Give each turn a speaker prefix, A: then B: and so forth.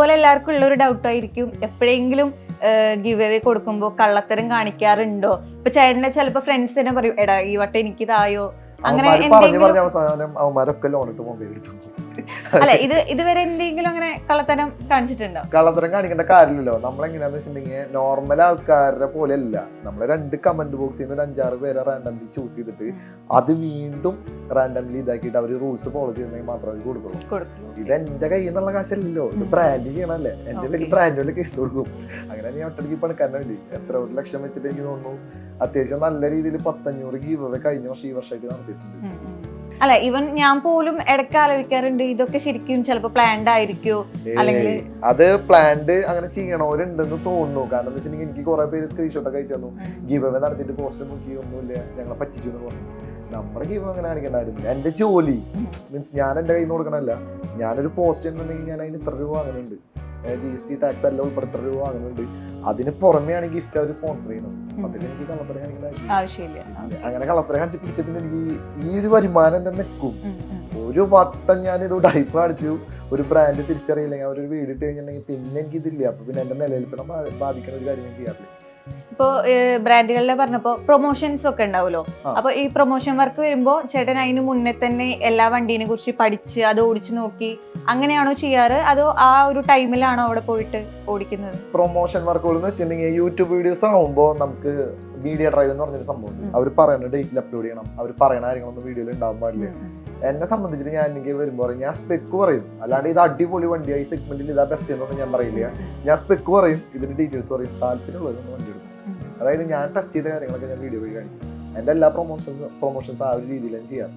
A: പോലെ എല്ലാവർക്കും ഉള്ള ഒരു ഡൗട്ട് ആയിരിക്കും. എപ്പോഴെങ്കിലും ഗിവ് അവേ കൊടുക്കുമ്പോൾ കള്ളത്തരം കാണിക്കാറുണ്ടോ? ഇപ്പൊ ചേട്ടനെ ചിലപ്പോ ഫ്രണ്ട്സ് തന്നെ പറയും എടാ ഈ വട്ടം എനിക്ക് തായോ അങ്ങനെ എന്തെങ്കിലും അല്ല ഇത് ഇതുവരെ എന്തെങ്കിലും അങ്ങനെ കള്ളത്തരം കാണിച്ചിട്ടുണ്ടോ?
B: കള്ളത്തരം കാണിക്കേണ്ട കാര്യമില്ലല്ലോ. നമ്മളെങ്ങനെയാന്ന് വെച്ചിട്ടുണ്ടെങ്കിൽ നോർമൽ ആൾക്കാരുടെ പോലെ അല്ല നമ്മൾ രണ്ട് കമന്റ് ബോക്സിൽ നിന്ന് ഒരു അഞ്ചാറ് പേരെ റാൻഡംലി ചൂസ് ചെയ്തിട്ട് അത് വീണ്ടും റാൻഡംലി ഇതാക്കിയിട്ട് അവർ റൂൾസ് ഫോളോ ചെയ്യുന്നെങ്കിൽ മാത്രമേ അവർക്ക് കൊടുക്കുള്ളൂ. ഇത് എന്റെ കയ്യിൽ നിന്നുള്ള കാശല്ലല്ലോ. ഇത് ബ്രാൻഡ് ചെയ്യണല്ലേ എന്റെ. ഉള്ളിൽ കേസ് കൊടുക്കും. അങ്ങനെ ഞാൻ ഒറ്റയ്ക്ക് പണിക്കാരനെ വേണ്ടി. എത്ര ഒരു ലക്ഷം വെച്ചിട്ട് എനിക്ക് തോന്നുന്നു അത്യാവശ്യം നല്ല രീതിയിൽ പത്തഞ്ഞൂറ് ഗീവ് കഴിഞ്ഞ വർഷം ഈ വർഷമായിട്ട് നടത്തിയിട്ടുണ്ട്.
A: അല്ല ഇവൻ ഞാൻ പോലും ഇടയ്ക്ക് ആലോചിക്കാറുണ്ട് ഇതൊക്കെ ശരിക്കും ചിലപ്പോ പ്ലാൻഡ് ആയിരിക്കോ? അല്ലെങ്കിൽ
B: അത് പ്ലാൻഡ് അങ്ങനെ ചെയ്യണവരുണ്ടെന്ന് തോന്നുന്നു. കാരണം എന്താ വെച്ചിട്ടുണ്ടെങ്കിൽ എനിക്ക് കുറെ പേര് സ്ക്രീൻഷോട്ട് ഒക്കെ അയച്ചു തന്നു. ഗീവേ നടത്തിയിട്ട് പോസ്റ്റ് നോക്കി ഒന്നുമില്ല ഞങ്ങളെ പറ്റിച്ചു എന്ന് പറഞ്ഞു. നമ്മുടെ ഗീവ് അങ്ങനെ കാണിക്കണ്ടായിരുന്നു. എന്റെ ജോലി മീൻസ് ഞാൻ എന്റെ കയ്യിൽ നിന്ന് കൊടുക്കണല്ല ഞാനൊരു പോസ്റ്റ് ഉണ്ടെങ്കിൽ ഞാൻ അതിന് ഇത്ര രൂപ വാങ്ങുന്നുണ്ട് ജി എസ് ടി ടാക്സ് എല്ലാം ഉൾപ്പെടെ ഇത്ര രൂപ വാങ്ങുന്നുണ്ട് അതിന് പുറമെയാണ് ഗിഫ്റ്റ് അവർ സ്പോൺസർ ചെയ്യുന്നത്. കള്ളത്തരം കാണിക്കേണ്ട ആവശ്യമില്ല. അങ്ങനെ കള്ളത്തരം കാണിച്ച് പിടിച്ച പിന്നെ എനിക്ക് ഈ ഒരു വരുമാനം തന്നെ നിൽക്കും. ഒരു വട്ടം ഞാൻ ഇത് ഡൈപ്പ് കാണിച്ചു. ഒരു ബ്രാൻഡ് തിരിച്ചറിയില്ലെങ്കിൽ അവരൊരു വീട് ഇട്ട് കഴിഞ്ഞിട്ടുണ്ടെങ്കിൽ പിന്നെ എനിക്ക് ഇതില്ല. അപ്പൊ പിന്നെ എന്റെ നിലനിൽപ്പിനെ ബാധിക്കുന്ന ഒരു കാര്യം ഞാൻ ചെയ്യാറില്ല.
A: ഇപ്പോ ബ്രാൻഡുകളിലെ പറഞ്ഞപ്പോ പ്രൊമോഷൻസ് ഒക്കെ ഉണ്ടാവുമല്ലോ? അപ്പൊ ഈ പ്രൊമോഷൻ വർക്ക് വരുമ്പോ ചേട്ടൻ അതിന് മുന്നേ തന്നെ എല്ലാ വണ്ടീനെ കുറിച്ച് പഠിച്ച് അത് ഓടിച്ചു നോക്കി അങ്ങനെയാണോ ചെയ്യാറ്? അതോ ആ ഒരു ടൈമിലാണോ അവിടെ പോയിട്ട് ഓടിക്കുന്നത്?
B: പ്രൊമോഷൻ വർക്കുകൾ എന്ന് വെച്ചിട്ടുണ്ടെങ്കിൽ യൂട്യൂബ് വീഡിയോസ് ആകുമ്പോൾ നമുക്ക് മീഡിയ ഡ്രൈവ് എന്ന് പറഞ്ഞൊരു സംഭവം. അവർ പറയുന്ന ഡേറ്റിൽ അപ്ലോഡ് ചെയ്യണം. അവർ പറയുന്ന കാര്യങ്ങളൊന്നും വീഡിയോയിൽ ഉണ്ടാവാൻ പാടില്ല. എന്നെ സംബന്ധിച്ചിട്ട് ഞാൻ എനിക്ക് വരുമ്പോൾ പറയും ഞാൻ സ്പെക്ക് പറയും. അല്ലാണ്ട് ഇത് അടിപൊളി വണ്ടിയായി സെഗ്മെന്റിൽ ഇതാ ബെസ്റ്റ് എന്നൊന്നും ഞാൻ പറയില്ല. ഞാൻ സ്പെക്ക് പറയും ഇതിന്റെ ഡീറ്റെയിൽസ് പറയും താല്പര്യമുള്ളതൊന്നും വണ്ടി എടുക്കും. അതായത് ഞാൻ ടെസ്റ്റ് ചെയ്ത കാര്യങ്ങളൊക്കെ ഞാൻ വീഡിയോ വഴി കാണിക്കും. എന്റെ എല്ലാ പ്രൊമോഷൻസ് പ്രൊമോഷൻസ് ആ ഒരു രീതിയിലും
A: ചെയ്യാറ്.